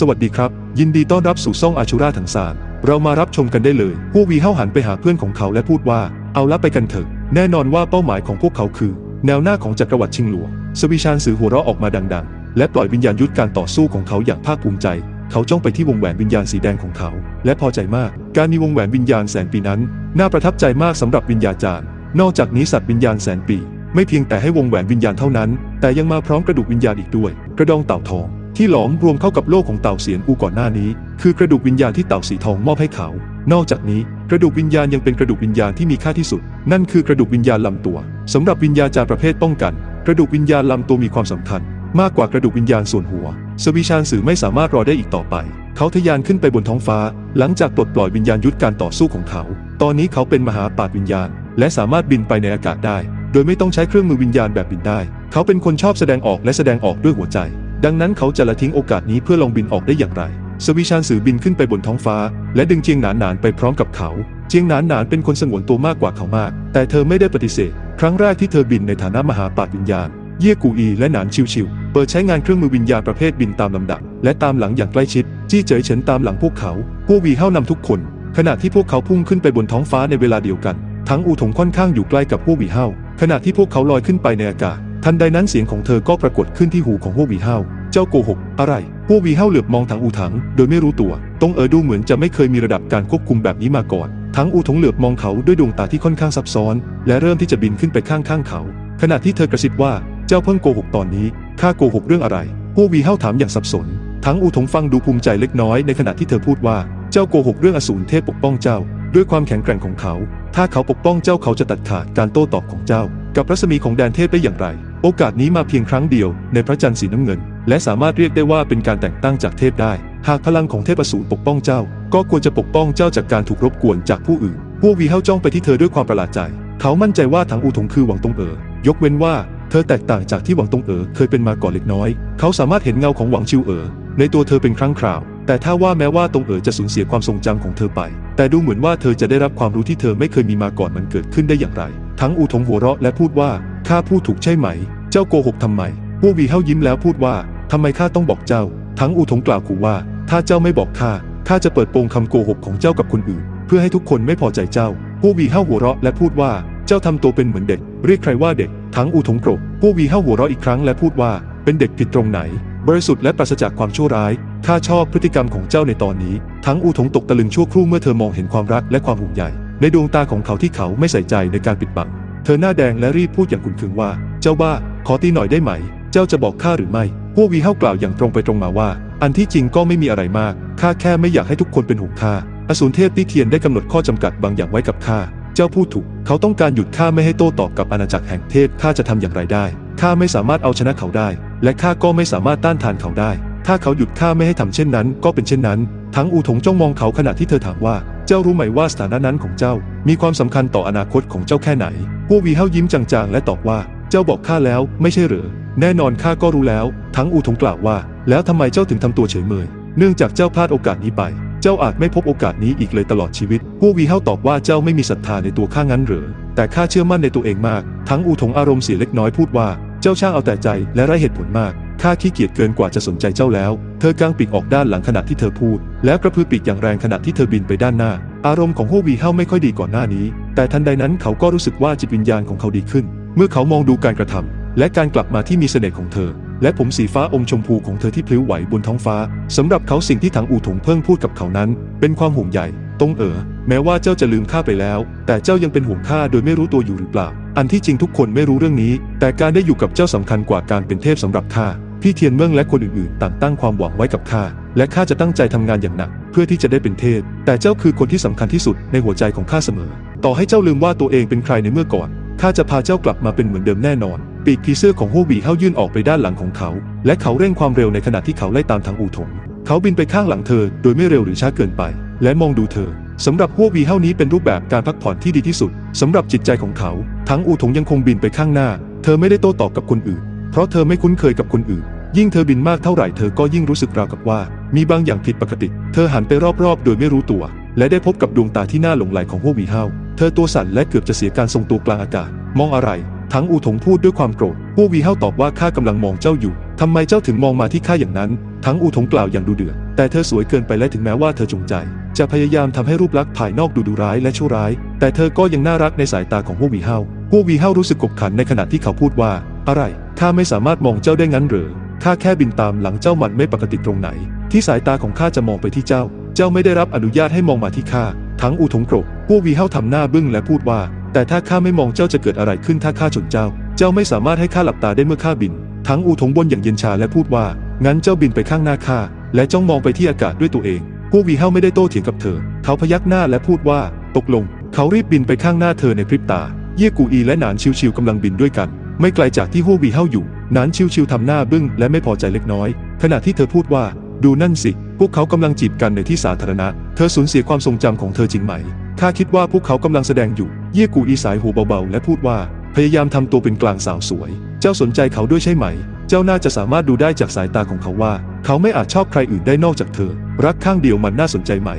สวัสดีครับ ยินดีต้อนรับสู่ซ่องอาชูราถังสารเรามารับชมกันได้เลยพวกวีเฮาหันไปหาเพื่อนของเขาและพูดว่า เอาละไปกันเถอะ แน่นอนว่าเป้าหมายของพวกเขาคือ แนวหน้าของจักรวรรดิชิงหลวงสวิชานสือหัวเราะออกมาดัง ๆ และปล่อยวิญญาณยุทธการต่อสู้ของเขาอย่างภาคภูมิใจ เขาจ้องไปที่วงแหวนวิญญาณสีแดงของเขา และพอใจมาก การมีวงแหวนวิญญาณแสนปีนั้น น่าประทับใจมากสำหรับวิญญาจารย์ นอกจากนี้สัตว์วิญญาณแสนปี ไม่เพียงแต่ให้วงแหวนวิญญาณเท่านั้น แต่ยังมาพร้อมกระดูกวิญญาณอีกด้วย กระดองเต่าทอง ที่หลอมรวมเข้ากับโลกของเต่าเสียนอูก่อนหน้านี้ คือกระดูกวิญญาณที่เต่าสีทองมอบให้เขา นอกจากนี้กระดูกวิญญาณยังเป็นกระดูกวิญญาณที่มีค่าที่สุด นั่นคือกระดูกวิญญาณลำตัวสำหรับวิญญาจารประเภทป้องกัน กระดูกวิญญาณลำตัวมีความสำคัญ มากกว่ากระดูกวิญญาณส่วนหัว สวิชานสื่อไม่สามารถรอได้อีกต่อไป เขาทะยานขึ้นไปบนท้องฟ้า หลังจากปลดปล่อยวิญญาณยุทธการต่อสู้ของเขา ตอนนี้เขาเป็นมหาปราดวิญญาณ และสามารถบินไปในอากาศได้ โดยไม่ต้องใช้เครื่องมือวิญญาณแบบบินได้ เขาเป็นคนชอบแสดงออกและแสดงออกด้วยหัวใจ ดังนั้นเขาจะละทิ้งโอกาสนี้เพื่อลองบินออกได้อย่างไร สวิชานสือบินขึ้นไปบนท้องฟ้า และดึงเจียงหนานหนานไปพร้อมกับเขา เจียงหนานหนานเป็นคนสงวนตัวมากกว่าเขามาก แต่เธอไม่ได้ปฏิเสธ ครั้งแรกที่เธอบินในฐานะมหาปราดวิญญาณ เย่กูอีและหนานชิวชิวเปิดใช้งานเครื่องมือวิญญาณประเภทบินตามลำดับ และตามหลังอย่างใกล้ชิด จี้เจ๋ยเฉินตามหลังพวกเขา พวกวีเข้านำทุกคน ขณะที่พวกเขาพุ่งขึ้นไปบนท้องฟ้าในเวลาเดียวกัน ทั้งอูถงค่อนข้างอยู่ใกล้กับพวกวีเฮาขณะที่พวกเขาลอยขึ้นไปในอากาศ ทันใดนั้นเสียงของเธอก็ปรากฏขึ้นที่หูของพวกวีเฮาเจ้าโกหก อะไรพวกวีเฮาเหลือบมองถังอูถัง โดยไม่รู้ตัวตรงเอ๋อดูเหมือนจะไม่เคยมีระดับการควบคุมแบบนี้มาก่อนทั้งอูถงเหลือบมองเขาด้วยดวงตาที่ค่อนข้างซับซ้อน และเริ่มที่จะบินขึ้นไปข้างๆเขา ขณะที่เธอกระซิบว่าเจ้าเพิ่งโกหกตอนนี้ข้าโกหกเรื่องอะไรพวกวีเฮาถามอย่างสับสน ทั้งอูถงฟังดูภูมิใจเล็กน้อยในขณะที่เธอพูดว่าเจ้าโกหกเรื่องอสูรเทพปกป้องเจ้า ด้วยความแข็งแกร่งของเขา ถ้าเขาปกป้องเจ้าเขาจะตัดขาดการโต้ตอบของเจ้า กับรัศมีของแดนเทพได้อย่างไร โอกาสนี้มาเพียงครั้งเดียวในพระจันทร์สีน้ำเงิน และสามารถเรียกได้ว่าเป็นการแต่งตั้งจากเทพได้ หากพลังของเทพอสูรปกป้องเจ้า ก็ควรจะปกป้องเจ้าจากการถูกรบกวนจากผู้อื่น พวกวีเฮาจ้องไปที่เธอด้วยความประหลาดใจ เขามั่นใจว่าถังอูถงคือหวังตงเอ๋อยกเว้นว่าเธอแตกต่างจากที่หวังตงเอ๋อเคยเป็นมาก่อนเล็กน้อย เขาสามารถเห็นเงาของหวังชิวเอ๋อในตัวเธอเป็นครั้งคราว แต่ถ้าว่าแม้ว่าตงเอ๋อจะสูญเสียความทรงจำของเธอไป แต่ดูเหมือนว่าเธอจะได้รับความรู้ที่เธอไม่เคยมีมาก่อนมันเกิดขึ้นได้อย่างไร ทั้งอูถงหัวเราะและพูดว่า ข้าพูดถูกใช่ไหม เจ้าโกหกทำไมพวกวีเฮายิ้มแล้วพูดว่าทำไมข้าต้องบอกเจ้า ทั้งอูถงกล่าวขู่ว่า ถ้าเจ้าไม่บอกข้าข้าจะเปิดโปงคำโกหกของเจ้ากับคนอื่น เพื่อให้ทุกคนไม่พอใจเจ้าพวกวีเฮาหัวเราะและพูดว่าเจ้าทำตัวเป็นเหมือนเด็ก เรียกใครว่าเด็ก ทั้งอูถงโกรธพวกวีเฮาหัวเราะอีกครั้งและพูดว่าเป็นเด็กผิดตรงไหน บริสุทธิ์และปราศจากความชั่วร้ายข้าชอบพฤติกรรมของเจ้าในตอนนี้ ทั้งอูถงตกตะลึงชั่วครู่เมื่อเธอมองเห็นความรักและความห่วงใยในดวงตาของเขาที่เขาไม่ใส่ใจในการปิดบัง เธอหน้าแดงและรีบพูดอย่างขุนเคืองว่า เจ้าบ้า ขอตีหน่อยได้ไหม เจ้าจะบอกข้าหรือไม่พวกวีเฮากล่าวอย่างตรงไปตรงมาว่า อันที่จริงก็ไม่มีอะไรมากข้าแค่ไม่อยากให้ทุกคนเป็นห่วงข้าอสูรเทพตี้เทียนได้กำหนดข้อจำกัดบางอย่างไว้กับข้าเจ้าพูดถูก เขาต้องการหยุดข้าไม่ให้โต้ตอบกับอาณาจักรแห่งเทพข้าจะทำอย่างไรได้ข้าไม่สามารถเอาชนะเขาได้ และข้าก็ไม่สามารถต้านทานเขาได้ ถ้าเขาหยุดข้าไม่ให้ทำเช่นนั้น ก็เป็นเช่นนั้น ทั้งอูถงจ้องมองเขาขณะที่เธอถามว่า เจ้ารู้ไหมว่าสถานะนั้นของเจ้า มีความสำคัญต่ออนาคตของเจ้าแค่ไหนพวกวีเฮายิ้มจางๆ และตอบว่า เจ้าบอกข้าแล้วไม่ใช่เหรอแน่นอนข้าก็รู้แล้ว ทั้งอูถงกล่าวว่า แล้วทำไมเจ้าถึงทำตัวเฉยเมย เนื่องจากเจ้าพลาดโอกาสนี้ไป เจ้าอาจไม่พบโอกาสนี้อีกเลยตลอดชีวิตพวกวีเฮาตอบว่าเจ้าไม่มีศรัทธาในตัวข้างั้นเหรอแต่ข้าเชื่อมั่นในตัวเองมาก ทั้งอูถงอารมณ์เสียเล็กน้อยพูดว่า เจ้าช่างเอาแต่ใจและไร้เหตุผลมาก ข้าขี้เกียจเกินกว่าจะสนใจเจ้าแล้ว เธอกางปีกออกด้านหลังขณะที่เธอพูด แล้วกระพือปีกอย่างแรงขณะที่เธอบินไปด้านหน้า อารมณ์ของฮววีเฮาไม่ค่อยดีก่อนหน้านี้ แต่ทันใดนั้นเขาก็รู้สึกว่าจิตวิญญาณของเขาดีขึ้น เมื่อเขามองดูการกระทำและการกลับมาที่มีเสน่ห์ของเธอ และผมสีฟ้าอมชมพูของเธอที่พลิ้วไหวบนท้องฟ้าสำหรับเขาสิ่งที่ถังอูถงเพิ่งพูดกับเขานั้น เป็นความห่วงใยตรงเอ๋อแม้ว่าเจ้าจะลืมข้าไปแล้ว แต่เจ้ายังเป็นห่วงข้าโดยไม่รู้ตัวอยู่หรือเปล่า อันที่จริงทุกคนไม่รู้เรื่องนี้ แต่การได้อยู่กับเจ้าสำคัญกว่าการเป็นเทพสำหรับข้า พี่เทียนเมืองและคนอื่นๆ ต่างตั้งความหวังไว้กับข้า และข้าจะตั้งใจทำงานอย่างหนัก เพื่อที่จะได้เป็นเทพ แต่เจ้าคือคนที่สำคัญที่สุดในหัวใจของข้าเสมอ ต่อให้เจ้าลืมว่าตัวเองเป็นใครในเมื่อก่อน ข้าจะพาเจ้ากลับมาเป็นเหมือนเดิมแน่นอน ปีกผีเสื้อของฮู้หวีเฮายื่นออกไปด้านหลังของเขา และเขาเร่งความเร็วในขณะที่เขาไล่ตามทางอูถง เขาบินไปข้างหลังเธอ โดยไม่เร็วหรือช้าเกินไป และมองดูเธอสำหรับฮู้หวีเฮานี้เป็นรูปแบบการพักผ่อนที่ดีที่สุดสำหรับจิตใจของเขา ทั้งอูถงยังคงบินไปข้างหน้า เธอไม่ได้โต้ตอบกับคนอื่น เพราะเธอไม่คุ้นเคยกับคนอื่น ยิ่งเธอบินมากเท่าไหร่เธอก็ยิ่งรู้สึกราวกับว่า มีบางอย่างผิดปกติ เธอหันไปรอบๆ โดยไม่รู้ตัว และได้พบกับดวงตาที่น่าหลงใหลของฮู้หวีเฮาเธอตัวสั่นและเกือบจะเสียการทรงตัวกลางอากาศ มองอะไร ทั้งอูถงพูดด้วยความโกรธฮู้หวีเฮาตอบว่าข้ากำลังมองเจ้าอยู่ทำไมเจ้าถึงมองมาที่ข้าอย่างนั้น ทั้งอูทงกล่าวอย่างดูเดือด แต่เธอสวยเกินไปและถึงแม้ว่าเธอจงใจ จะพยายามทำให้รูปลักษณ์ภายนอกดูดูร้ายและชั่วร้าย แต่เธอก็ยังน่ารักในสายตาของพวกวีเฮาพววีเฮารู้สึกกบขันในขณะที่เขาพูดว่า อะไร ข้าไม่สามารถมองเจ้าได้งั้นหรือข้าแค่บินตามหลังเจ้ามันไม่ปกติตรงไหน ที่สายตาของข้าจะมองไปที่เจ้า เจ้าไม่ได้รับอนุญาตให้มองมาที่ข้าทั้งอูทงกรกพวกวีเฮาทำหน้าบึ้งและพูดว่า แต่ถ้าข้าไม่มองเจ้าจะเกิดอะไรขึ้นถ้าข้าชนเจ้า เจ้าไม่สามารถให้ข้าหลับตาได้เมื่อข้าบิน ทั้งอูทงบนอย่างเย็นชาและพูดว่า งั้นเจ้าบินไปข้างหน้าข้าและจ้องมองไปที่อากาศด้วยตัวเองพวกวีเฮาไม่ได้โต้เถียงกับเธอ เขาพยักหน้าและพูดว่า ตกลง เขารีบบินไปข้างหน้าเธอในพริบตา เย่กูอีและหนานชิวชิวกำลังบินด้วยกัน ไม่ไกลจากที่ฮู้วีเฮาอยู่ นานชิวชิวทำหน้าบึ้งและไม่พอใจเล็กน้อย ขณะที่เธอพูดว่า ดูนั่นสิ พวกเขากำลังจีบกันในที่สาธารณะ เธอสูญเสียความทรงจำของเธอจริงไหมข้าคิดว่าพวกเขากำลังแสดงอยู่ เย่กูอีสายหูเบาๆ และพูดว่า พยายามทำตัวเป็นกลางสาวสวย เจ้าสนใจเขาด้วยใช่ไหม เจ้าน่าจะสามารถดูได้จากสายตาของเขาว่า เขาไม่อาจชอบใครอื่นได้นอกจากเธอ รักข้างเดียวมันน่าสนใจไหม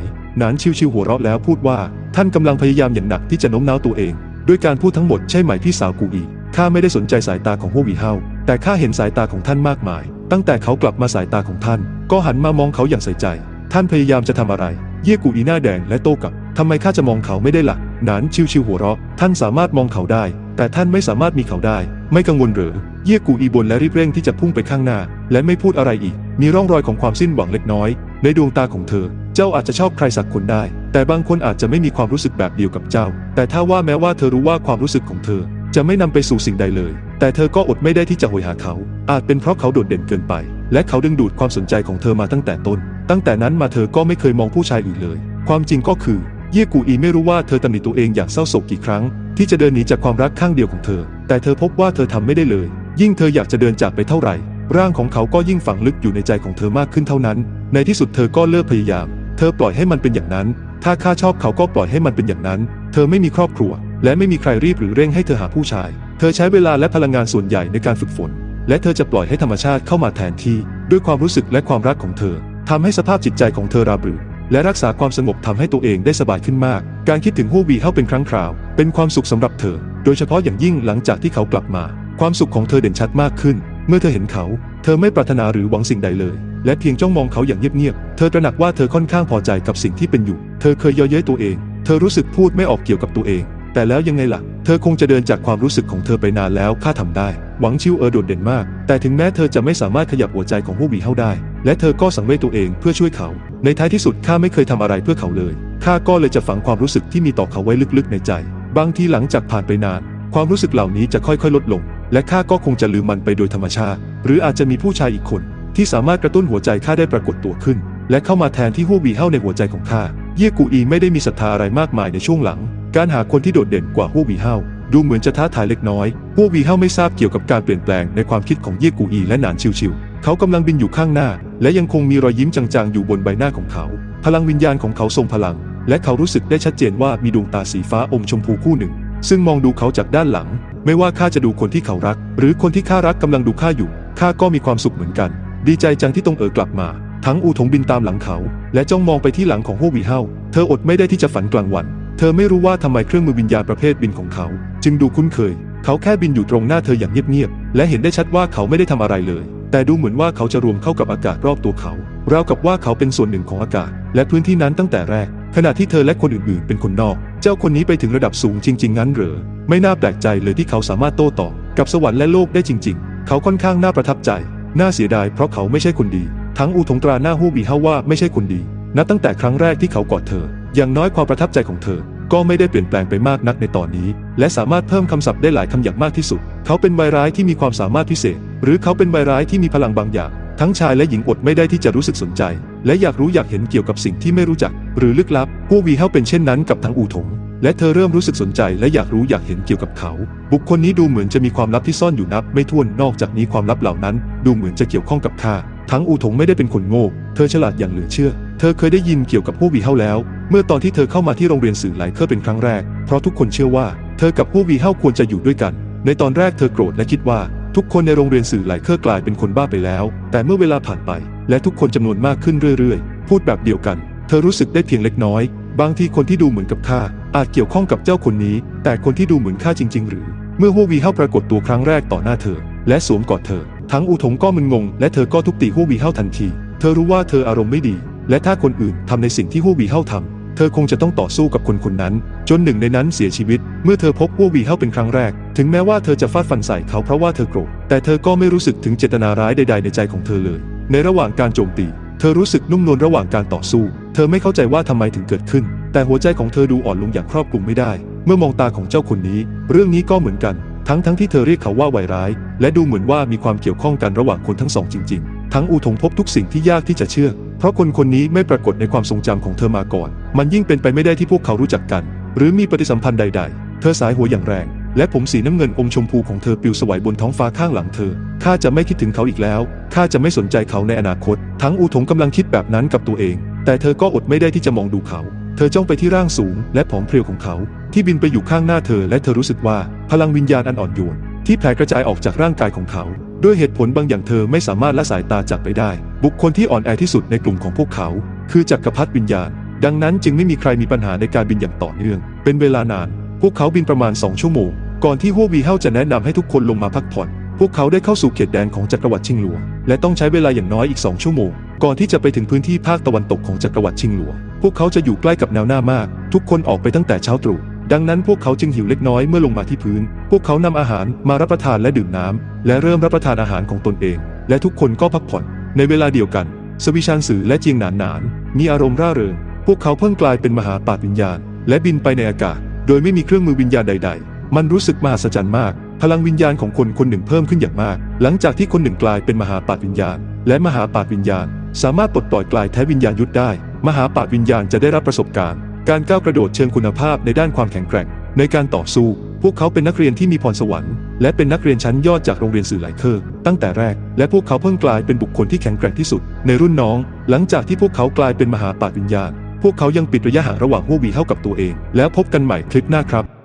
นานชิวๆหัวเราะแล้วพูดว่า ท่านกำลังพยายามอย่างหนักที่จะโน้มน้าวตัวเอง ด้วยการพูดทั้งหมดใช่ไหมพี่สาวกูอี ข้าไม่ได้สนใจสายตาของพววีเฮาแต่ข้าเห็นสายตาของท่านมากมาย ตั้งแต่เขากลับมาสายตาของท่าน ก็หันมามองเขาอย่างใส่ใจ ท่านพยายามจะทำอะไร เย่กูอีหน้าแดงและโต้กลับทำไมข้าจะมองเขาไม่ได้ละ่ะหนานชิวๆหัวเราะ ท่านสามารถมองเขาได้ แต่ท่านไม่สามารถมีเขาได้ ไม่กังวลหรือ เย่กูอีบนและรีบเร่งที่จะพุ่งไปข้างหน้า และไม่พูดอะไรอีก มีร่องรอยของความสิ้นหวังเล็กน้อย ในดวงตาของเธอ เจ้าอาจจะชอบใครสักคนได้ แต่บางคนอาจจะไม่มีความรู้สึกแบบเดียวกับเจ้า แต่ถ้าว่าแม้ว่าเธอรู้ว่าความรู้สึกของเธอ จะไม่นำไปสู่สิ่งใดเลย แต่เธอก็อดไม่ได้ที่จะโหยหาเขา อาจเป็นเพราะเขาโดดเด่นเกินไป และเขาดึงดูดความสนใจของเธอมาตั้งแต่ต้น ตั้งแต่นั้นมาเธอก็ไม่เคยมองผู้ชายอื่นเลย ความจริงก็คือ เย่กูอีไม่รู้ว่าเธอตำหนิตัวเองอย่างเศร้าโศกกี่ครั้ง ที่จะเดินหนีจากความรักข้างเดียวของเธอ แต่เธอพบว่าเธอทำไม่ได้เลย ยิ่งเธออยากจะเดินจากไปเท่าไหร่ ร่างของเขาก็ยิ่งฝังลึกอยู่ในใจของเธอมากขึ้นเท่านั้น ในที่สุดเธอก็เลิกพยายาม เธอปล่อยให้มันเป็นอย่างนั้น ถ้าข้าชอบเขาก็ปล่อยให้มันเป็นอย่างนั้น เธอไม่มีครอบครัว และไม่มีใครรีบหรือเร่งให้เธอหาผู้ชาย เธอใช้เวลาและพลังงานส่วนใหญ่ในการฝึกฝน และเธอจะปล่อยให้ธรรมชาติเข้ามาแทนที่ ด้วยความรู้สึกและความรักของเธอทำให้สภาพจิตใจของเธอราบรื่นและรักษาความสงบทำให้ตัวเองได้สบายขึ้นมาก การคิดถึงฮู้วีเฮาเป็นครั้งคราว เป็นความสุขสำหรับเธอ โดยเฉพาะอย่างยิ่งหลังจากที่เขากลับมา ความสุขของเธอเด่นชัดมากขึ้น เมื่อเธอเห็นเขา เธอไม่ปรารถนาหรือหวังสิ่งใดเลย และเพียงจ้องมองเขาอย่างเงียบๆ เธอตระหนักว่าเธอค่อนข้างพอใจกับสิ่งที่เป็นอยู่ เธอเคยเย่อเย้ยตัวเอง เธอรู้สึกพูดไม่ออกเกี่ยวกับตัวเอง แต่แล้วยังไงล่ะ เธอคงจะเดินจากความรู้สึกของเธอไปนานแล้วข้าทำได้ หวังชิวเออโดดเด่นมาก แต่ถึงแม้เธอจะไม่สามารถขยับหัวใจของฮู้วีเฮาได้ และเธอก็สังเวยตัวเองเพื่อช่วยเขา ในท้ายที่สุดข้าไม่เคยทำอะไรเพื่อเขาเลยข้าก็เลยจะฝังความรู้สึกที่มีต่อเขาไว้ลึกๆในใจ บางทีหลังจากผ่านไปนาน ความรู้สึกเหล่านี้จะค่อยๆ ลดลง และข้าก็คงจะลืมมันไปโดยธรรมชาติ หรืออาจจะมีผู้ชายอีกคน ที่สามารถกระตุ้นหัวใจข้าได้ปรากฏตัวขึ้น และเข้ามาแทนที่ฮู้วีเฮาในหัวใจของข้าเย่กูอีไม่ได้มีศรัทธาอะไรมากมายในช่วงหลัง การหาคนที่โดดเด่นกว่าฮู้วีเฮาดูเหมือนจะท้าทายเล็กน้อยฮู้วีเฮาไม่ทราบเกี่ยวกับการเปลี่ยนแปลงในความคิดของเย่กูอีและหนานชิวๆเขากำลังบินอยู่ข้างหน้า และยังคงมีรอยยิ้มจางๆอยู่บนใบหน้าของเขา พลังวิญญาณของเขาทรงพลัง และเขารู้สึกได้ชัดเจนว่ามีดวงตาสีฟ้าอมชมพูคู่หนึ่ง ซึ่งมองดูเขาจากด้านหลัง ไม่ว่าข้าจะดูคนที่เขารัก หรือคนที่ข้ารักกำลังดูข้าอยู่ข้าก็มีความสุขเหมือนกัน ดีใจจังที่ตรงเอ๋อกลับมา ทั้งอูถงบินตามหลังเขา และจ้องมองไปที่หลังของฮู้วีเฮาเธออดไม่ได้ที่จะฝันกลางวัน เธอไม่รู้ว่าทำไมเครื่องมือวิญญาณประเภทบินของเขา จึงดูคุ้นเคย เขาแค่บินอยู่ตรงหน้าเธออย่างเงียบๆ และเห็นได้ชัดว่าเขาไม่ได้ทำอะไรเลย แต่ดูเหมือนว่าเขาจะรวมเข้ากับอากาศรอบตัวเขา ราวกับว่าเขาเป็นส่วนหนึ่งของอากาศ และพื้นที่นั้นตั้งแต่แรก ขณะที่เธอและคนอื่นๆ เป็นคนนอก เจ้าคนนี้ไปถึงระดับสูงจริง ๆ งั้นเหรอ ไม่น่าแปลกใจเลยที่เขาสามารถโต้ตอบกับสวรรค์และโลกได้จริง ๆ เขาค่อนข้างน่าประทับใจ น่าเสียดายเพราะเขาไม่ใช่คนดี ทั้งอูทงตราหน้าฮู้บีฮาว่าไม่ใช่คนดี นับตั้งแต่ครั้งแรกที่เขากอดเธอ อย่างน้อยความประทับใจของเธอ ก็ไม่ได้เปลี่ยนแปลงไปมากนักในตอนนี้ และสามารถเพิ่มคำศัพท์ได้หลายคำอย่างมากที่สุด เขาเป็นใบร้ายที่มีความสามารถพิเศษ หรือเขาเป็นใบร้ายที่มีพลังบางอย่าง ทั้งชายและหญิงอดไม่ได้ที่จะรู้สึกสนใจ และอยากรู้อยากเห็นเกี่ยวกับสิ่งที่ไม่รู้จัก หรือลึกลับพวกวีเฮาเป็นเช่นนั้นกับทั้งอูถงและเธอเริ่มรู้สึกสนใจและอยากรู้อยากเห็นเกี่ยวกับเขา บุคคลนี้ดูเหมือนจะมีความลับที่ซ่อนอยู่นับ ไม่ถ้วนนอกจากนี้ความลับเหล่านั้น ดูเหมือนจะเกี่ยวข้องกับข้าทั้งอูถงไม่ได้เป็นคนโง่ เธอฉลาดอย่างเหลือเชื่อ เธอเคยได้ยินเกี่ยวกับพวกวีเฮาแล้ว เมื่อตอนที่เธอเข้ามาที่โรงเรียนสื่อหลายเคอร์เป็นครั้งแรก เพราะทุกคนเชื่อว่าเธอกับพวกวีเฮาควรจะอยู่ด้วยกัน ในตอนแรกเธอโกรธและคิดว่าทุกคนในโรงเรียนสื่อหลายเคอร์กลายเป็นคนบ้าไปแล้ว แต่เมื่อเวลาผ่านไป และทุกคนจำนวนมากขึ้นเรื่อยๆ พูดแบบเดียวกัน เธอรู้สึกได้เพียงเล็กน้อย บางทีคนที่ดูเหมือนกับข้าอาจเกี่ยวข้องกับเจ้าคนนี้ แต่คนที่ดูเหมือนข้าจริง ๆ หรือ เมื่อฮู้วีเฮาปรากฏตัวครั้งแรกต่อหน้าเธอ และสวมกอดเธอ ทั้งอูถงก็มึนงง และเธอก็ทุบตีฮู้วีเฮาทันที เธอรู้ว่าเธออารมณ์ไม่ดี และถ้าคนอื่นทำในสิ่งที่ฮู้วีเฮาทำเธอคงจะต้องต่อสู้กับคนคนนั้น จนหนึ่งในนั้นเสียชีวิต เมื่อเธอพบฮู้วีเฮาเป็นครั้งแรก ถึงแม้ว่าเธอจะฟาดฟันใส่เขาเพราะว่าเธอโกรธ แต่เธอก็ไม่รู้สึกถึงเจตนาร้ายใด ๆ ในใจของเธอเลย ในระหว่างการโจมตี เธอรู้สึกนุ่มนวลระหว่างการต่อสู้ เธอไม่เข้าใจว่าทำไมถึงเกิดขึ้น แต่หัวใจของเธอดูอ่อนลงอย่างครอบคลุมไม่ได้ เมื่อมองตาของเจ้าคนนี้ เรื่องนี้ก็เหมือนกัน ทั้งทั้งที่เธอเรียกเขาว่าวัยร้าย และดูเหมือนว่ามีความเกี่ยวข้องกันระหว่างคนทั้งสองจริง ๆ ทั้งอูทงพบทุกสิ่งที่ยากที่จะเชื่อ เพราะคนคนนี้ไม่ปรากฏในความทรงจำของเธอมาก่อน มันยิ่งเป็นไปไม่ได้ที่พวกเขารู้จักกัน หรือมีปฏิสัมพันธ์ใด ๆ เธอสายหัวอย่างแรง และผมสีน้ำเงินอมชมพูของเธอปลิวสวัยบนท้องฟ้าข้างหลังเธอ ข้าจะไม่คิดถึงเขาอีกแล้ว ข้าจะไม่สนใจเขาในอนาคต ทั้งอูถงกำลังคิดแบบนั้นกับตัวเอง แต่เธอก็อดไม่ได้ที่จะมองดูเขา เธอจ้องไปที่ร่างสูง และผอมเพรียวของเขา ที่บินไปอยู่ข้างหน้าเธอ และเธอรู้สึกว่าพลังวิญญาณอันอ่อนโยน ที่แผ่กระจายออกจากร่างกายของเขา ด้วยเหตุผลบางอย่างเธอไม่สามารถละสายตาจากไปได้ บุคคลที่อ่อนแอที่สุดในกลุ่มของพวกเขา คือจักรพรรดิวิญญาณ ดังนั้นจึงไม่มีใครมีปัญหาในการบินอย่างต่อเนื่อง เป็นเวลานาน พวกเขาบินประมาณ2ชั่วโมง ก่อนที่ฮัววีเฮาจะแนะนำให้ทุกคนลงมาพักผ่อน พวกเขาได้เข้าสู่เขตแดนของจักรวรรดิชิงหลัว และต้องใช้เวลาอย่างน้อยอีก2ชั่วโมง ก่อนที่จะไปถึงพื้นที่ภาคตะวันตกของจักรวรรดิชิงหลัว พวกเขาจะอยู่ใกล้กับแนวหน้ามาก ทุกคนออกไปตั้งแต่เช้าตรู่ ดังนั้นพวกเขาจึงหิวเล็กน้อยเมื่อลงมาที่พื้น พวกเขานำอาหารมารับประทานและดื่มน้ำและเริ่มรับประทานอาหารของตนเอง และทุกคนก็พักผ่อน ในเวลาเดียวกัน สวิชานสือและเจียงหนานหนาน มีอารมณ์ร่าเริง พวกเขาเพิ่งกลายเป็นมหาปาฏวิญญาณ และบินไปในอากาศ โดยไม่มีเครื่องมือวิญญาณใด ๆ มันรู้สึกมหัศจรรย์มาก พลังวิญญาณของคนคนหนึ่งเพิ่มขึ้นอย่างมาก หลังจากที่คนหนึ่งกลายเป็นมหาปาฏวิญญาณ และมหาปาฏวิญญาณ สามารถปลดปล่อยกลายแท้วิญญาณยุทธได้ มหาปาฏวิญญาณจะได้รับประสบการณ์ การก้าวกระโดดเชิงคุณภาพในด้านความแข็งแกร่ง ในการต่อสู้ พวกเขาเป็นนักเรียนที่มีพรสวรรค์ และเป็นนักเรียนชั้นยอดจากโรงเรียนสื่อหลายเคอร์ตั้งแต่แรก และพวกเขาเพิ่งกลายเป็นบุคคลที่แข็งแกร่งที่สุด ในรุ่นน้อง หลังจากที่พวกเขากลายเป็นมหาปาฏวิญญาณ พวกเขายังปิดระยะห่างระหว่างหัววีเท่ากับตัวเอง แล้วพบกันใหม่คลิปหน้าครับ